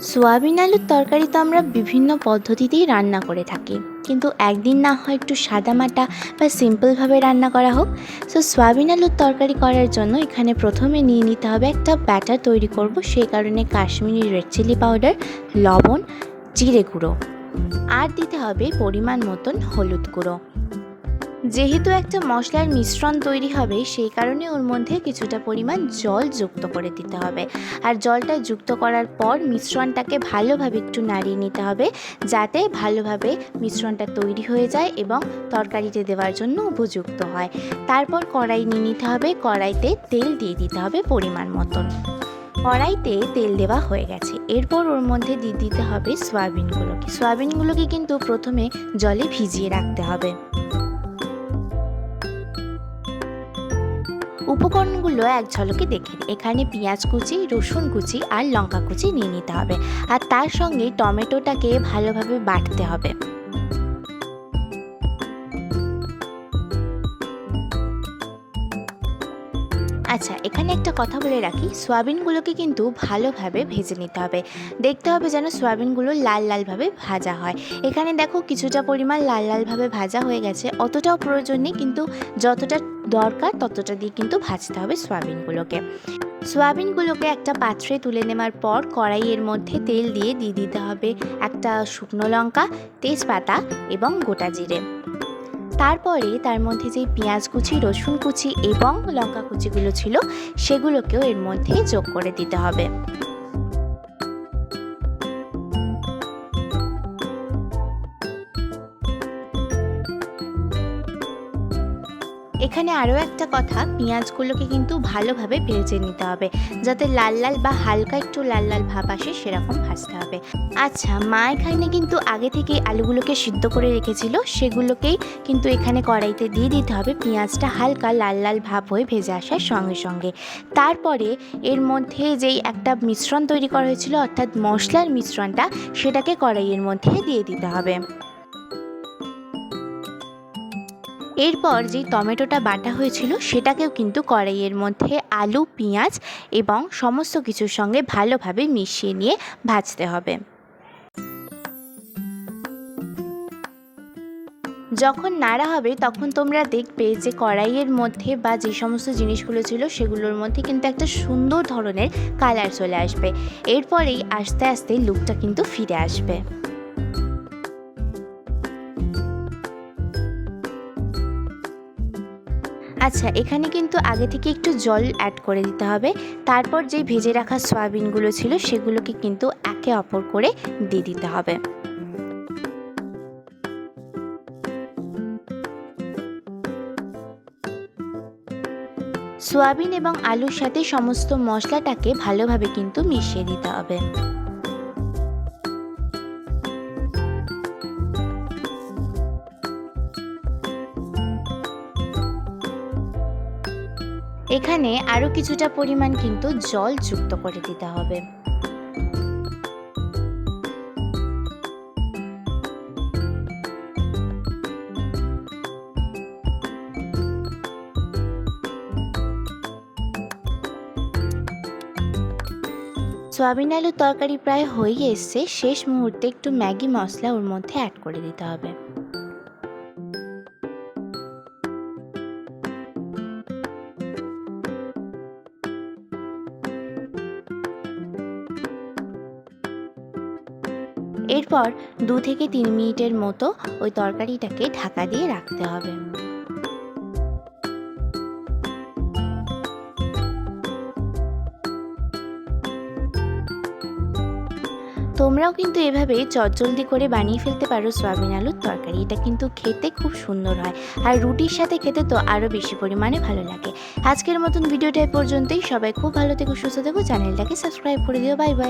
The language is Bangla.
সোয়াবিন আলুর তরকারি তো আমরা বিভিন্ন পদ্ধতিতেই রান্না করে থাকি। কিন্তু একদিন না হয় একটু সাদামাটা বা সিম্পলভাবে রান্না করা হোক। সো সোয়াবিন আলুর তরকারি করার জন্য এখানে প্রথমে নিয়ে নিতে হবে একটা ব্যাটার তৈরি করব। সেই কারণে কাশ্মীরি রেড চিলি পাউডার, লবণ, জিরে গুঁড়ো। আর দিতে হবে পরিমাণ মতন হলুদ গুঁড়ো। যেহেতু একটা মশলার মিশ্রণ তৈরি হবে, সেই কারণে ওর মধ্যে কিছুটা পরিমাণ জল যুক্ত করে দিতে হবে। আর জলটা যুক্ত করার পর মিশ্রণটাকে ভালোভাবে একটু নাড়িয়ে নিতে হবে, যাতে ভালোভাবে মিশ্রণটা তৈরি হয়ে যায় এবং তরকারিতে দেওয়ার জন্য উপযুক্ত হয়। তারপর কড়াই নিয়ে নিতে হবে, কড়াইতে তেল দিয়ে দিতে হবে পরিমাণ মতন। কড়াইতে তেল দেওয়া হয়ে গেছে। এরপর ওর মধ্যে দিয়ে দিতে হবে সয়াবিনগুলোকে। সয়াবিনগুলোকে কিন্তু প্রথমে জলে ভিজিয়ে রাখতে হবে। উপকরণগুলো এক ঝলকে দেখে এখানে পেঁয়াজ কুচি, রসুন কুচি আর লঙ্কা কুচি নিয়ে নিতে হবে। আর তার সঙ্গে টমেটোটাকে ভালোভাবে বাটতে হবে। আচ্ছা এখানে একটা কথা বলে রাখি। সোয়াবিনগুলোকে কিন্তু ভালোভাবে ভেজে নিতে হবে। দেখতে হবে যেন সোয়াবিনগুলো লাল লালভাবে ভাজা হয়। এখানে দেখো, কিছুটা পরিমাণ লাল লালভাবে ভাজা হয়ে গেছে। অতটাও প্রয়োজন নেই, কিন্তু যতটা দরকার, ততটা দিয়ে কিন্তু ভাজতে হবে সয়াবিনগুলোকে। সয়াবিনগুলোকে একটা পাত্রে তুলে নেওয়ার পর কড়াইয়ের মধ্যে তেল দিয়ে দিয়ে দিতে হবে একটা শুকনো লঙ্কা, তেজপাতা এবং গোটা জিরে। তারপরে তার মধ্যে যে পেঁয়াজ কুচি, রসুন কুচি এবং লঙ্কা কুচিগুলো ছিল, সেগুলোকেও এর মধ্যে যোগ করে দিতে হবে। এখানে আরও একটা কথা, পেঁয়াজগুলোকে কিন্তু ভালোভাবে ভেজে নিতে হবে, যাতে লাল লাল বা হালকা একটু লাল লাল ভাব আসে সেরকম ভাজতে হবে। আচ্ছা মা এখানে কিন্তু আগে থেকে আলুগুলোকে সিদ্ধ করে রেখেছিল, সেগুলোকেই কিন্তু এখানে কড়াইতে দিয়ে দিতে হবে, পেঁয়াজটা হালকা লাল লাল ভাব হয়ে ভেজে আসার সঙ্গে সঙ্গে। তারপরে এর মধ্যে যেই একটা মিশ্রণ তৈরি করা হয়েছিল, অর্থাৎ মশলার মিশ্রণটা, সেটাকে কড়াইয়ের মধ্যে দিয়ে দিতে হবে। এরপর যে টমেটোটা বাটা হয়েছিল, সেটাকেও কিন্তু কড়াইয়ের মধ্যে আলু, পেঁয়াজ এবং সমস্ত কিছুর সঙ্গে ভালোভাবে মিশিয়ে নিয়ে ভাজতে হবে। যখন নাড়া হবে, তখন তোমরা দেখবে যে কড়াইয়ের মধ্যে বা যে সমস্ত জিনিসগুলো ছিল, সেগুলোর মধ্যে কিন্তু একটা সুন্দর ধরনের কালার চলে আসবে। এরপরেই আস্তে আস্তে লুকটা কিন্তু ফিরে আসবে। আচ্ছা এখানে কিন্তু আগে থেকে একটু জল অ্যাড করে দিতে হবে। তারপর যেই ভেজে রাখা সয়াবিনগুলো ছিল, সেগুলোকে কিন্তু একে অপর করে দিয়ে দিতে হবে। সোয়াবিন এবং আলুর সাথে সমস্ত মশলাটাকে ভালোভাবে কিন্তু মিশিয়ে দিতে হবে। এখানে আরও কিছুটা পরিমাণ কিন্তু জল যুক্ত করে দিতে হবে। সয়াবিন আলুর তরকারি প্রায় হয়ে এসছে। শেষ মুহূর্তে একটু ম্যাগি মশলা ওর মধ্যে অ্যাড করে দিতে হবে। এরপর দু থেকে তিন মিনিটের মতো ওই তরকারিটাকে ঢাকা দিয়ে রাখতে হবে। তোমরাও কিন্তু এভাবে চটজলদি করে বানিয়ে ফেলতে পারো সয়াবিন আলুর তরকারি। এটা কিন্তু খেতে খুব সুন্দর হয়। আর রুটির সাথে খেতে তো আরও বেশি পরিমাণে ভালো লাগে। আজকের মতন ভিডিওটা পর্যন্তই। সবাই খুব ভালো থেকো, সুস্থ থেকো। চ্যানেলটাকে সাবস্ক্রাইব করে দিও। Bye bye.